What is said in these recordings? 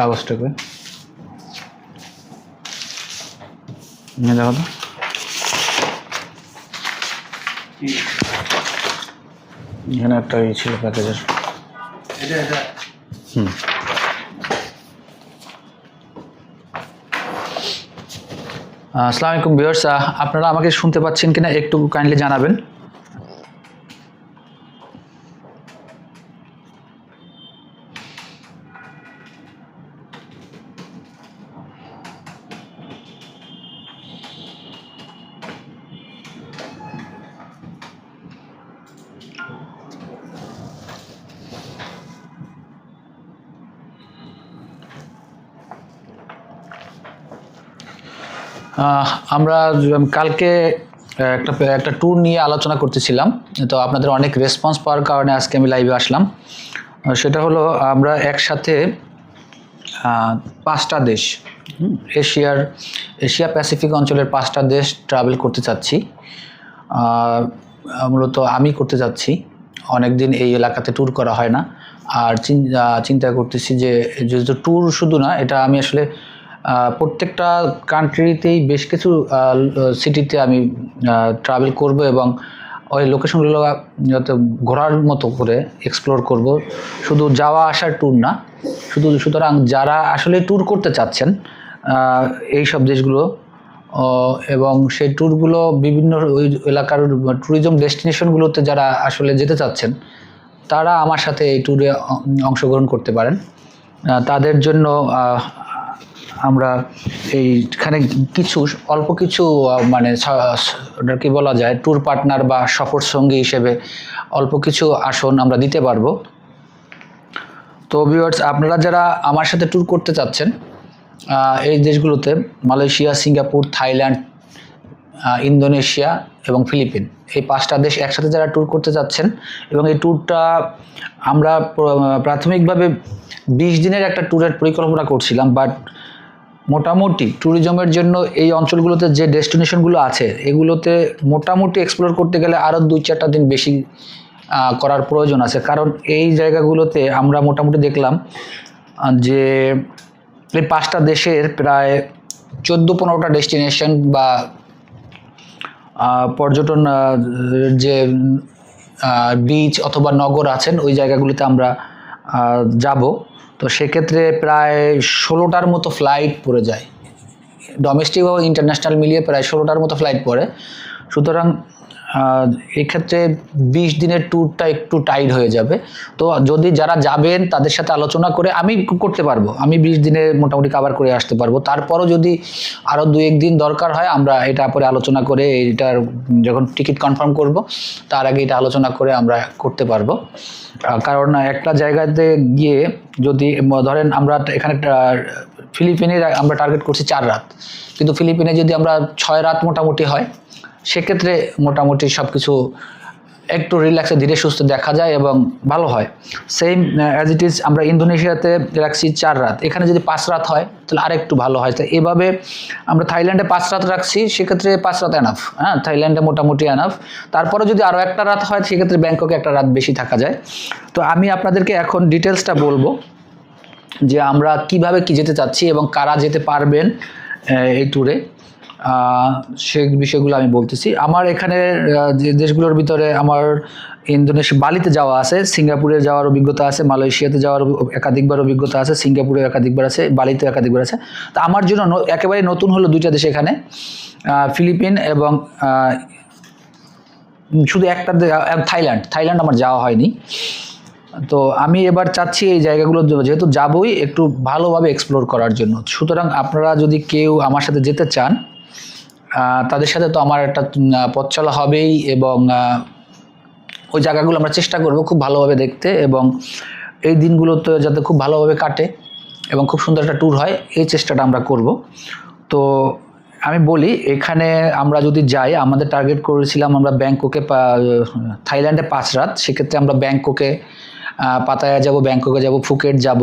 কাগজটাকে। নিয়ে দেখো তো। এখানে একটা ই ছিল প্যাকেজের। হুম। আসসালামু আলাইকুম ভিউয়ার্স। আপনারা আমাকে শুনতে পাচ্ছেন কিনা একটু কাইন্ডলি জানাবেন। আমরা কালকে একটা একটা ট্যুর নিয়ে আলোচনা করতেছিলাম। তো আপনাদের অনেক রেসপন্স পাওয়ার কারণে আজকে আমি লাইভে আসলাম। সেটা হলো, আমরা একসাথে পাঁচটা দেশ এশিয়ার, এশিয়া প্যাসিফিক অঞ্চলের পাঁচটা দেশ ট্রাভেল করতে চাচ্ছি। মূলত আমি করতে যাচ্ছি। অনেক দিন এই এলাকাতে ট্যুর করা হয় না। আর চিন্তা করতেছি যে, যেহেতু ট্যুর শুধু না, এটা আমি আসলে প্রত্যেকটা কান্ট্রিতেই বেশ কিছু সিটিতে আমি ট্রাভেল করব এবং ওই লোকেশনগুলো যাতে ঘোরার মতো করে এক্সপ্লোর করব। শুধু যাওয়া আসার ট্যুর না, শুধু সুতরাং যারা আসলে ট্যুর করতে চাচ্ছেন এই সব দেশগুলো এবং সেই ট্যুরগুলো বিভিন্ন ওই এলাকার ট্যুরিজম ডেস্টিনেশনগুলোতে যারা আসলে যেতে চাচ্ছেন, তারা আমার সাথে এই ট্যুরে অংশগ্রহণ করতে পারেন। তাদের জন্য আমরা এইখানে কিছু অল্প কিছু মানে কি বলা যায় ট্যুর পার্টনার বা সফর সঙ্গী হিসেবে অল্প কিছু আসন আমরা দিতে পারব। তো ভিউয়ার্স আপনারা যারা আমার সাথে ট্যুর করতে চাচ্ছেন এই দেশগুলোতে, মালয়েশিয়া, সিঙ্গাপুর, থাইল্যান্ড ইন্দোনেশিয়া এবং ফিলিপিন, এই পাঁচটা দেশ একসাথে যারা ট্যুর করতে যাচ্ছেন এবং এই ট্যুরটা আমরা প্রাথমিকভাবে বিশ দিনের একটা ট্যুরের পরিকল্পনা করছিলাম বাট মোটামুটি ট্যুরিজমের জন্য এই অঞ্চলগুলোতে যে ডেস্টিনেশনগুলো আছে, এগুলোতে মোটামুটি এক্সপ্লোর করতে গেলে আরও দুই চারটা দিন বেশি করার প্রয়োজন আছে। কারণ এই জায়গাগুলোতে আমরা মোটামুটি দেখলাম যে এই পাঁচটা দেশের প্রায় চোদ্দ পনেরোটা ডেস্টিনেশন বা পর্যটন যে বিচ অথবা নগর আছেন, ওই জায়গাগুলোতে আমরা যাব। তো সেক্ষেত্রে প্রায় ষোলোটার মতো ফ্লাইট পড়ে যায়। ডোমেস্টিক ও ইন্টারন্যাশনাল মিলিয়ে প্রায় ষোলোটার মতো ফ্লাইট পড়ে। সুতরাং এক্ষেত্রে বিশ দিনের ট্যুরটা একটু টাইট হয়ে যাবে। তো যদি যারা যাবেন তাদের সাথে আলোচনা করে আমি করতে পারব। আমি বিশ দিনে মোটামুটি কাভার করে আসতে পারব। তারপরও যদি আরও দু এক দিন দরকার হয়, আমরা এটা পরে আলোচনা করে এটার যখন টিকিট কনফার্ম করব, তার আগে এটা আলোচনা করে আমরা করতে পারব। কারণ একটা জায়গাতে গিয়ে যদি ধরেন আমরা এখানে ফিলিপিনের আমরা টার্গেট করছি চার রাত। কিন্তু ফিলিপিনে যদি আমরা ছয় রাত মোটামুটি হয় সেক্ষেত্রে মোটামুটি সব কিছু একটু রিল্যাক্সে ধীরে সুস্থ দেখা যায় এবং ভালো হয়। সেম অ্যাজ ইট ইজ আমরা ইন্দোনেশিয়াতে রাখছি চার রাত। এখানে যদি পাঁচ রাত হয়, তাহলে আরেকটু ভালো হয়। তো এভাবে আমরা থাইল্যান্ডে পাঁচ রাত রাখছি, সেক্ষেত্রে পাঁচ রাত এনাফ হ্যাঁ থাইল্যান্ডে মোটামুটি এনাফ তারপরে যদি আরও একটা রাত হয়, সেক্ষেত্রে ব্যাংককে একটা রাত বেশি থাকা যায়। তো আমি আপনাদেরকে এখন ডিটেলসটা বলব যে আমরা কীভাবে কি যেতে চাচ্ছি এবং কারা যেতে পারবেন এই ট্যুরে সেই বিষয়গুলো আমি বলতেছি। আমার এখানে যে দেশগুলোর ভিতরে আমার ইন্দোনেশিয়া বালিতে যাওয়া আছে, সিঙ্গাপুরে যাওয়ার অভিজ্ঞতা আছে, মালয়েশিয়াতে যাওয়ার একাধিকবার অভিজ্ঞতা আছে, সিঙ্গাপুরে একাধিকবার আছে বালিতে একাধিকবার আছে। তো আমার জন্য একেবারে নতুন হলো দুইটা দেশ এখানে ফিলিপিন এবং শুধু একটা থাইল্যান্ড। থাইল্যান্ড আমার যাওয়া হয়নি। তো আমি এবার চাচ্ছি এই জায়গাগুলো যেহেতু যাবই, একটু ভালোভাবে এক্সপ্লোর করার জন্য। সুতরাং আপনারা যদি কেউ আমার সাথে যেতে চান তাদের সাথে তো আমার একটা পথ চলা হবেই এবং ওই জায়গাগুলো আমরা চেষ্টা করব খুব ভালোভাবে দেখতে এবং এই দিনগুলোতে যাতে খুব ভালোভাবে কাটে এবং খুব সুন্দর একটা ট্যুর হয়, এই চেষ্টাটা আমরা করব। তো আমি বলি, এখানে আমরা যদি যাই, আমাদের টার্গেট করেছিলাম আমরা ব্যাংককে থাইল্যান্ডে পাঁচ রাত, সেক্ষেত্রে আমরা ব্যাংককে পাতায়া যাব, ব্যাংককে যাব, ফুকেট যাব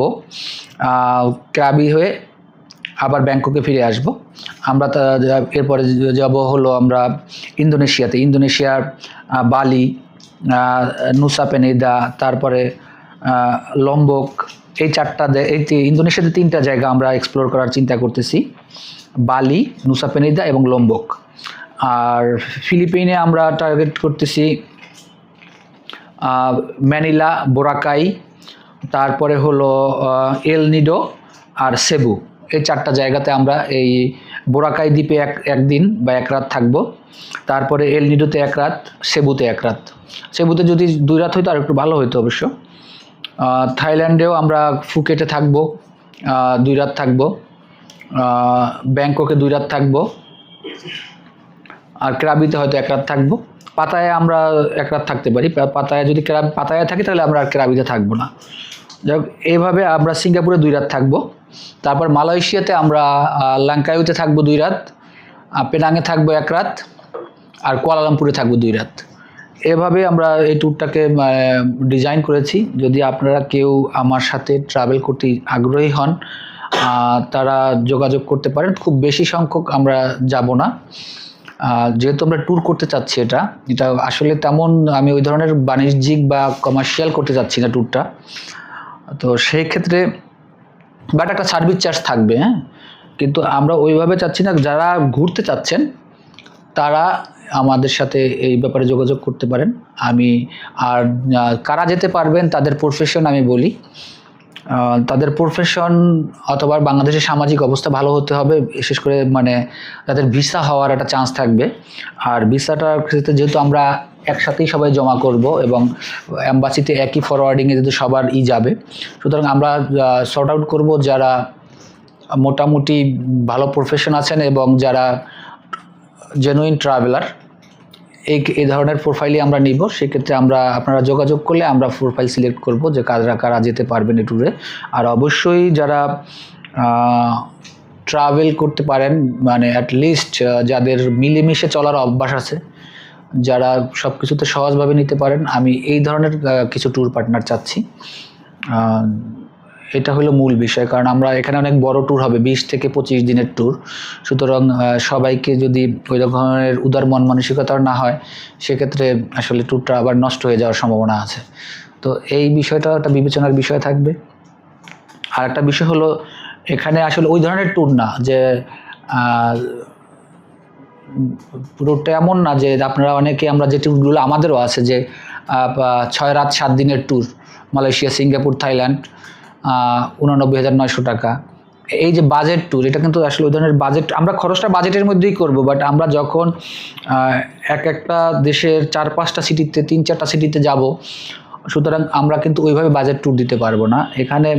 ক্রাবি হয়ে আবার ব্যাংককে ফিরে আসব। আমরা এরপরে যাব হলো আমরা ইন্দোনেশিয়াতে। ইন্দোনেশিয়ার বালি নুসা পেনিদা তারপরে লম্বক এই চারটা এই ইন্দোনেশিয়াতে তিনটা জায়গা আমরা এক্সপ্লোর করার চিন্তা করতেছি। বালি নুসা পেনিদা এবং লম্বক। আর ফিলিপিনে আমরা টার্গেট করতেছি ম্যানিলা বোরাকাই তারপরে হলো আহ, এল নিডো আর সেবু। এই চারটা জায়গাতে আমরা এই বোরাকাই দ্বীপে এক, একদিন বা এক রাত থাকব। তারপরে এল নিডোতে এক রাত, সেবুতে এক রাত। সেবুতে যদি দুই রাত হইতো আর একটু ভালো হতো অবশ্য। থাইল্যান্ডেও আমরা ফুকেটে থাকব দুই রাত থাকব। ব্যাংককে দুই রাত থাকব। আর ক্রাবিতে হয়তো এক রাত থাকব। পাতায় আমরা এক রাত থাকতে পারি। পাতায় যদি ক্রাব পাতায় থাকি তাহলে আমরা আর ক্রাবিতে থাকব না। যাই এইভাবে আমরা সিঙ্গাপুরে দুই রাত থাকব। তারপর মালয়েশিয়াতে আমরা লাঙ্কায়ুতে থাকব দুই রাত পেনাঙে থাকব এক রাত, আর কুয়ালালামপুরে থাকব দুই রাত। এভাবে আমরা এই ট্যুরটাকে ডিজাইন করেছি। যদি আপনারা কেউ আমার সাথে ট্রাভেল করতে আগ্রহী হন তারা যোগাযোগ করতে পারেন। খুব বেশি সংখ্যক আমরা যাব না। যেহেতু আমরা ট্যুর করতে চাচ্ছি এটা এটা আসলে তেমন আমি ওই ধরনের বাণিজ্যিক বা কমার্শিয়াল করতে চাচ্ছি না ট্যুরটা তো সেই ক্ষেত্রে বাট একটা সার্ভিস চার্জ থাকবে হ্যাঁ? কিন্তু আমরা ওইভাবে চাচ্ছি না, যারা ঘুরতে চাচ্ছেন, তারা আমাদের সাথে এই ব্যাপারে যোগাযোগ করতে পারেন। আমি আর কারা যেতে পারবেন, তাদের প্রফেশন আমি বলি। তাদের প্রফেশন অথবা বাংলাদেশের সামাজিক অবস্থা ভালো হতে হবে, বিশেষ করে মানে তাদের ভিসা হওয়ার একটা চান্স থাকবে। আর ভিসাটার ক্ষেত্রে যেহেতু আমরা একসাথেই সবাই জমা করব এবং অ্যাম্বাসিতে একই ফরওয়ার্ডিংয়ে যেহেতু সবার ই যাবে, সুতরাং আমরা সর্ট আউট করব যারা মোটামুটি ভালো প্রফেশন আছেন এবং যারা জেনুইন ট্রাভেলার এই এই ধরনের প্রোফাইলই আমরা নিব। সেক্ষেত্রে আমরা, আপনারা যোগাযোগ করলে আমরা প্রোফাইল সিলেক্ট করব যে কারা কারা যেতে পারবেন এই ট্যুরে আর অবশ্যই যারা ট্রাভেল করতে পারেন মানে অ্যাটলিস্ট যাদের মিলেমিশে চলার অভ্যাস আছে যারা সব কিছুতে সহজভাবে নিতে পারেন, আমি এই ধরনের কিছু ট্যুর পার্টনার চাচ্ছি। এটা হলো মূল বিষয়, কারণ আমরা এখানে অনেক বড় ট্যুর হবে, বিশ থেকে পঁচিশ দিনের ট্যুর সুতরাং সবাইকে যদি ওই ধরনের উদার মন মানসিকতার না হয়, সেক্ষেত্রে আসলে ট্যুরটা আবার নষ্ট হয়ে যাওয়ার সম্ভাবনা আছে। তো এই বিষয়টা একটা বিবেচনার বিষয় থাকবে। আর একটা বিষয় হলো, এখানে আসলে ওই ধরনের ট্যুর না, যে পুরোটা এমন না যে আপনারা অনেকে আমরা যে ট্যুরগুলো আমাদেরও আছে যে ছয় রাত সাত দিনের ট্যুর মালয়েশিয়া, সিঙ্গাপুর, থাইল্যান্ড উনানব্বই হাজার নয়শো টাকা। এই যে বাজেট ট্যুর এটা কিন্তু আসলে ওই ধরনের বাজেট আমরা খরচটা বাজেটের মধ্যেই করব বাট আমরা যখন এক একটা দেশের চার পাঁচটা সিটিতে তিন চারটা সিটিতে যাব, সুতরাং আমরা কিন্তু ওইভাবে বাজেট ট্যুর দিতে পারব না। এখানে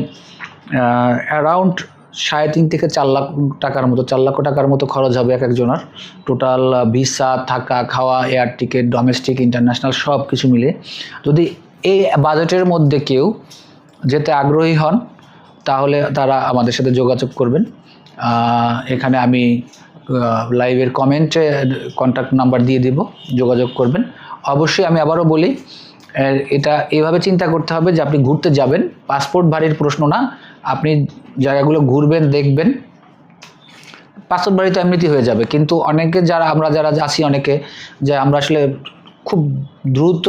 অ্যারাউন্ড সাড়ে তিন থেকে চার লাখ টাকার মতো, চার লক্ষ টাকার মতো খরচ হবে এক একজনের। টোটাল ভিসা থাকা, খাওয়া এয়ার টিকিট ডোমেস্টিক ইন্টারন্যাশনাল সব কিছু মিলে। যদি এই বাজেটের মধ্যে কেউ যেতে আগ্রহী হন, তাহলে তারা আমাদের সাথে যোগাযোগ করবেন। এখানে আমি লাইভের কমেন্টে কন্ট্যাক্ট নাম্বার দিয়ে দিব, যোগাযোগ করবেন। অবশ্যই আমি আবারও বলি এটা এভাবে চিন্তা করতে হবে যে আপনি ঘুরতে যাবেন। পাসপোর্ট ভারির প্রশ্ন না, আপনি জায়গাগুলো ঘুরবেন, দেখবেন। পাসপোর্ট বাড়ি তো এমনিতেই হয়ে যাবে। কিন্তু অনেকে যারা, আমরা যারা আছি অনেকে, যে আমরা আসলে খুব দ্রুত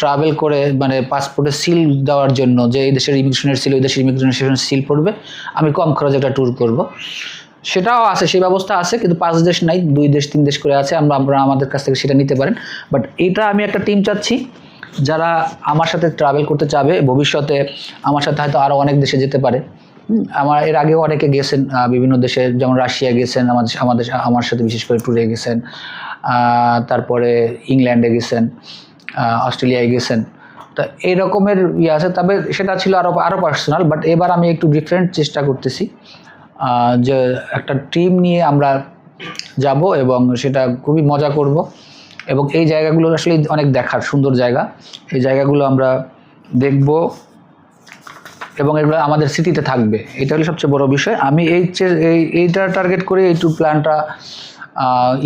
ট্রাভেল করে মানে পাসপোর্টে সিল দেওয়ার জন্য, যে এই দেশের ইমিগ্রেশনের সিল ওই দেশের ইমিগ্রেশনের সিল পড়বে, আমি কম খরচে একটা ট্যুর করব। সেটাও আছে, সেই ব্যবস্থা আছে, কিন্তু পাঁচ দেশ নাই, দুই দেশ, তিন দেশ করে আছে, আমরা আমরা আমাদের কাছ থেকে সেটা নিতে পারেন। বাট এটা আমি একটা টিম চাচ্ছি, যারা আমার সাথে ট্রাভেল করতে চাবে, ভবিষ্যতে আমার সাথে হয়তো আরও অনেক দেশে যেতে পারে। আমার এর আগেও অনেকে গেছেন বিভিন্ন দেশে, যেমন রাশিয়া গেছেন, আমাদের আমাদের, আমার সাথে বিশেষ করে ট্যুরে গেছেন তারপরে ইংল্যান্ডে গেছেন অস্ট্রেলিয়ায় গেছেন। তো এই রকমের ইয়ে আছে, তবে সেটা ছিল আরও আরও পার্সোনাল বাট এবার আমি একটু ডিফারেন্ট চেষ্টা করতেছি যে একটা টিম নিয়ে আমরা যাব এবং সেটা খুবই মজা করব এবং এই জায়গাগুলো আসলে অনেক দেখার, সুন্দর জায়গা। এই জায়গাগুলো আমরা দেখব। এবং এগুলো আমাদের স্মৃতিতে থাকবে। এটা হলো সবচেয়ে বড় বিষয়। আমি এই এইটা টার্গেট করে এই ট্যুর প্ল্যানটা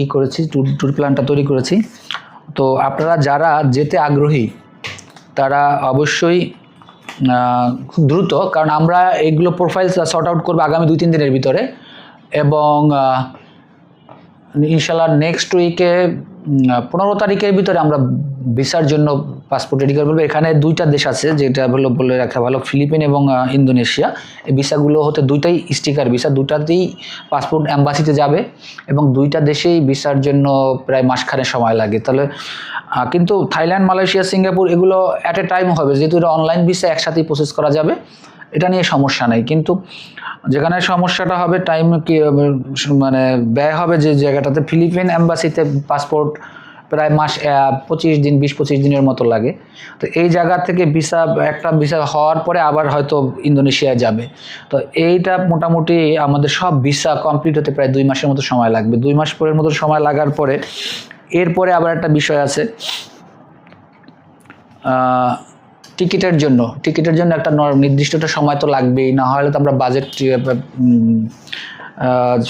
ই করেছি ট্যুর ট্যুর প্ল্যানটা তৈরি করেছি। তো আপনারা যারা যেতে আগ্রহী, তারা অবশ্যই খুব দ্রুত, কারণ আমরা এইগুলো প্রোফাইল শর্ট আউট করব আগামী দুই, তিন দিনের ভিতরে। এবং ইনশাল্লাহ নেক্সট উইকে পনেরো তারিখের ভিতরে আমরা ভিসার জন্য পাসপোর্ট রেডি করে ফেলব এখানে দুইটা দেশ আছে, যেটা হলো বলে রাখা ভালো, ফিলিপিন এবং ইন্দোনেশিয়া। এই ভিসাগুলো হতে দুইটাই স্টিকার ভিসা দুটাতেই পাসপোর্ট অ্যাম্বাসিতে যাবে এবং দুইটা দেশেই ভিসার জন্য প্রায় মাসখানেক সময় লাগে। তাহলে কিন্তু থাইল্যান্ড, মালয়েশিয়া, সিঙ্গাপুর এগুলো অ্যাট এ টাইম হবে, যেহেতু এটা অনলাইন ভিসা একসাথেই প্রসেস করা যাবে, এটা নিয়ে সমস্যা নেই। কিন্তু যেখানে সমস্যাটা হবে টাইম কি মানে ব্যয় হবে যে জায়গাটাতে, ফিলিপিন অ্যাম্বাসিতে পাসপোর্ট প্রায় মাস পঁচিশ দিন, বিশ, পঁচিশ দিনের মতো লাগে। তো এই জায়গা থেকে ভিসা, একটা ভিসা হওয়ার পরে আবার হয়তো ইন্দোনেশিয়ায় যাবে। তো এইটা মোটামুটি আমাদের সব ভিসা কমপ্লিট হতে প্রায় দুই মাসের মতো সময় লাগবে। দুই মাস পরের মতো সময় লাগার পরে এরপরে আবার একটা বিষয় আছে টিকিটের জন্য। টিকিটের জন্য একটা নর- নির্দিষ্ট একটা সময় তো লাগবেই, না হলে তো আমরা বাজেট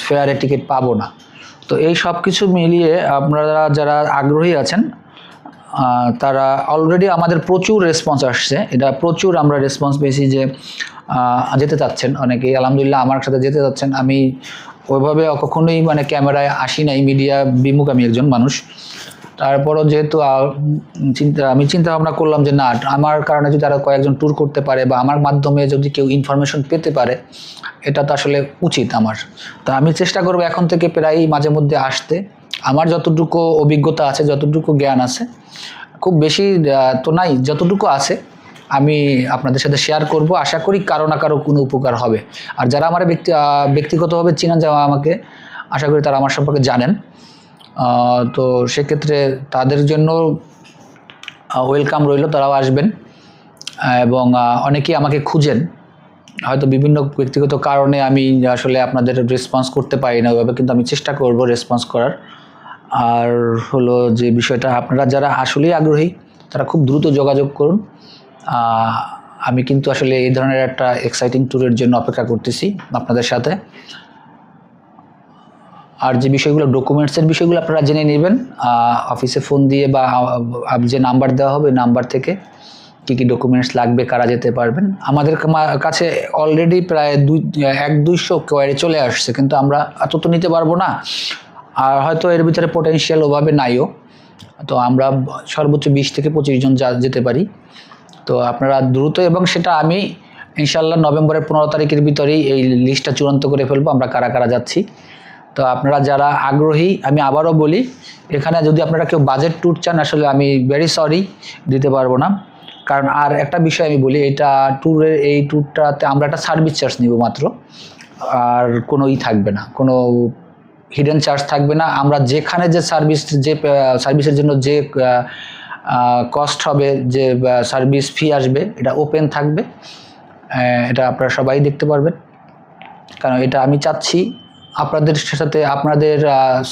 ফেয়ারে টিকিট পাবো না। তো এই সব কিছু মিলিয়ে আপনারা যারা আগ্রহী আছেন তারা অলরেডি আমাদের প্রচুর রেসপন্স আসছে। এটা প্রচুর আমরা রেসপন্স পেয়েছি যে যেতে চাচ্ছেন। অনেকেই আলহামদুলিল্লাহ আমার সাথে যেতে চাচ্ছেন। আমি ওইভাবে কখনোই মানে ক্যামেরায় আসি নাই। মিডিয়া বিমুখ আমি একজন মানুষ। তারপরও যেহেতু চিন্তা আমি চিন্তা ভাবনা করলাম যে না, আমার কারণে যদি আরও কয়েকজন ট্যুর করতে পারে বা আমার মাধ্যমে যদি কেউ ইনফরমেশন পেতে পারে, এটা তো আসলে উচিত আমার। তো আমি চেষ্টা করব এখন থেকে প্রায় মাঝে মধ্যে আসতে। আমার যতটুকু অভিজ্ঞতা আছে, যতটুকু জ্ঞান আছে, খুব বেশি তো নাই, যতটুকু আছে, আমি আপনাদের সাথে শেয়ার করব। আশা করি কারও না কারও কোনো উপকার হবে। আর যারা আমার ব্যক্তি ব্যক্তিগতভাবে চিনেন যাওয়া আমাকে, আশা করি তারা আমার সম্পর্কে জানেন। তো সেক্ষেত্রে তাদের জন্য ওয়েলকাম রইল, তারাও আসবেন। এবং অনেকেই আমাকে খুঁজেন। হয়তো বিভিন্ন ব্যক্তিগত কারণে আমি আসলে আপনাদের রেসপন্স করতে পারি না ওইভাবে, কিন্তু আমি চেষ্টা করব রেসপন্স করার। আর হলো যে বিষয়টা, আপনারা যারা আসলেই আগ্রহী, তারা খুব দ্রুত যোগাযোগ করুন। আমি কিন্তু আসলে এই ধরনের একটা এক্সাইটিং ট্যুরের জন্য অপেক্ষা করতেছি আপনাদের সাথে। আর যে বিষয়গুলো ডকুমেন্টসের বিষয়গুলো আপনারা জেনে নেবেন। অফিসে ফোন দিয়ে বা যে নাম্বার দেওয়া হবে নাম্বার থেকে কী কী ডকুমেন্টস লাগবে, কারা যেতে পারবেন। আমাদের কাছে অলরেডি প্রায় দুই, এক দুইশো কোয়ারি চলে আসছে, কিন্তু আমরা এত তো নিতে পারব না। আর হয়তো এর ভিতরে পোটেনশিয়াল ওভাবে নাইও। তো আমরা সর্বোচ্চ বিশ থেকে পঁচিশ জন যা, যেতে পারি। তো আপনারা দ্রুত এবং সেটা আমি ইনশাল্লাহ নভেম্বরের পনেরো তারিখের ভিতরেই এই লিস্টটা চূড়ান্ত করে ফেলব। আমরা কারা কারা যাচ্ছি। তো আপনারা যারা আগ্রহী, আমি আবারও বলি, এখানে যদি আপনারা কেউ বাজেট ট্যুর চান, আসলে আমি ভেরি সরি দিতে পারব না। কারণ আর একটা বিষয় আমি বলি, এটা ট্যুরের এই ট্যুরটাতে আমরা একটা সার্ভিস চার্জ নিব মাত্র। আর কোনো ই থাকবে না, কোনো হিডেন চার্জ থাকবে না। আমরা যেখানে যে সার্ভিস যে সার্ভিসের জন্য যে কস্ট হবে, যে সার্ভিস ফি আসবে, এটা ওপেন থাকবে। এটা আপনারা সবাই দেখতে পারবেন। কারণ এটা আমি চাচ্ছি আপনাদের সাথে আপনাদের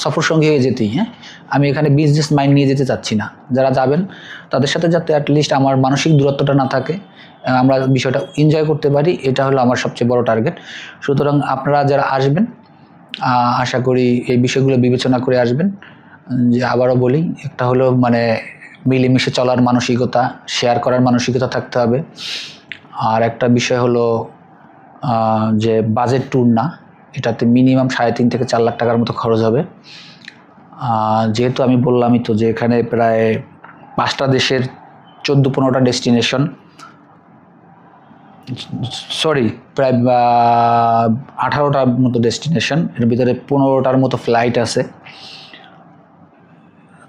সফর সঙ্গী হয়ে যেতেই হ্যাঁ? আমি এখানে বিজনেস মাইন্ড নিয়ে যেতে চাচ্ছি না। যারা যাবেন, তাদের সাথে যাতে অ্যাটলিস্ট আমার মানসিক দূরত্বটা না থাকে আমরা বিষয়টা এনজয় করতে পারি, এটা হলো আমার সবচেয়ে বড় টার্গেট সুতরাং আপনারা যারা আসবেন আশা করি এই বিষয়গুলো বিবেচনা করে আসবেন। যে আবারও বলি, একটা হলো মানে মিলেমিশে চলার মানসিকতা শেয়ার করার মানসিকতা থাকতে হবে। আর একটা বিষয় হলো যে বাজেট ট্যুর না এটাতে মিনিমাম সাড়ে তিন থেকে চার লাখ টাকার মতো খরচ হবে। যেহেতু আমি বললামই তো যে এখানে প্রায় পাঁচটা দেশের চোদ্দ পনেরোটা ডেস্টিনেশন। সরি, প্রায় আঠারোটার মতো ডেস্টিনেশন। এর ভিতরে পনেরোটার মতো ফ্লাইট আছে।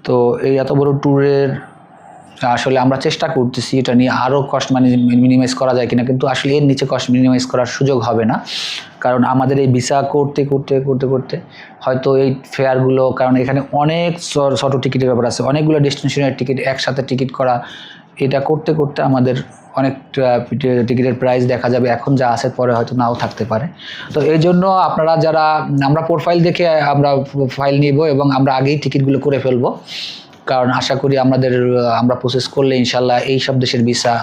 তো এই এত বড় ট্যুরের আসলে আমরা চেষ্টা করতেছি এটা নিয়ে আরও কস্ট মানে মিনিমাইজ করা যায় কিনা, কিন্তু আসলে এর নিচে কস্ট মিনিমাইজ করার সুযোগ হবে না। কারণ আমাদের এই ভিসা করতে করতে করতে করতে হয়তো এই ফেয়ারগুলো, কারণ এখানে অনেক ছোট টিকিটের ব্যাপার আছে। অনেকগুলো ডেস্টিনেশনের টিকিট একসাথে টিকিট করা, এটা করতে করতে আমাদের অনেক টিকিটের প্রাইস দেখা যাবে। এখন যা আছে পরে হয়তো নাও থাকতে পারে। তো এই জন্য আপনারা যারা, আমরা প্রোফাইল দেখে আমরা ফাইল নিব এবং আমরা আগেই টিকিটগুলো করে ফেলব। কারণ আশা করি আমাদের, আমরা প্রসেস করলে ইনশাল্লাহ এই সব দেশের ভিসা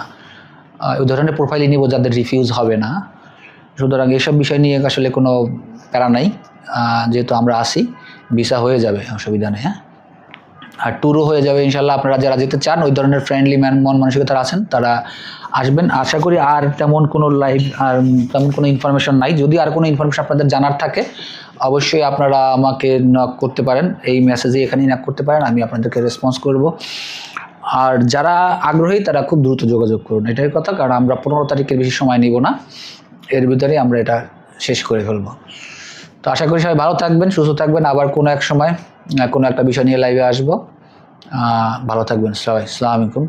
ওই ধরনের প্রোফাইলই নিব যাদের রিফিউজ হবে না। সুতরাং এসব বিষয় নিয়ে আসলে কোনো প্যারা নাই যেহেতু আমরা আসি, ভিসা হয়ে যাবে, অসুবিধা নেই হ্যাঁ? আর ট্যুরও হয়ে যাবে ইনশাল্লাহ আপনারা যারা যেতে চান, ওই ধরনের ফ্রেন্ডলি ম্যান মন মানসিকতার আছেন, তারা আসবেন। আশা করি আর তেমন কোনো লাইভ আর তেমন কোনো ইনফরমেশন নাই। যদি আর কোনো ইনফরমেশন আপনাদের জানার থাকে, অবশ্যই আপনারা আমাকে নক করতে পারেন। এই মেসেজে এখানেই নক করতে পারেন, আমি আপনাদেরকে রেসপন্স করব। আর যারা আগ্রহী, তারা খুব দ্রুত যোগাযোগ করুন। এটাই কথা, কারণ আমরা পনেরো তারিখের বেশি সময় নিব না। এর ভিতরেই আমরা এটা শেষ করে ফেলব। তো আশা করি সবাই ভালো থাকবেন, সুস্থ থাকবেন। আবার কোনো এক সময় কোনো একটা বিষয় নিয়ে লাইভে আসব। ভালো থাকবেন সবাই। আলাইকুম।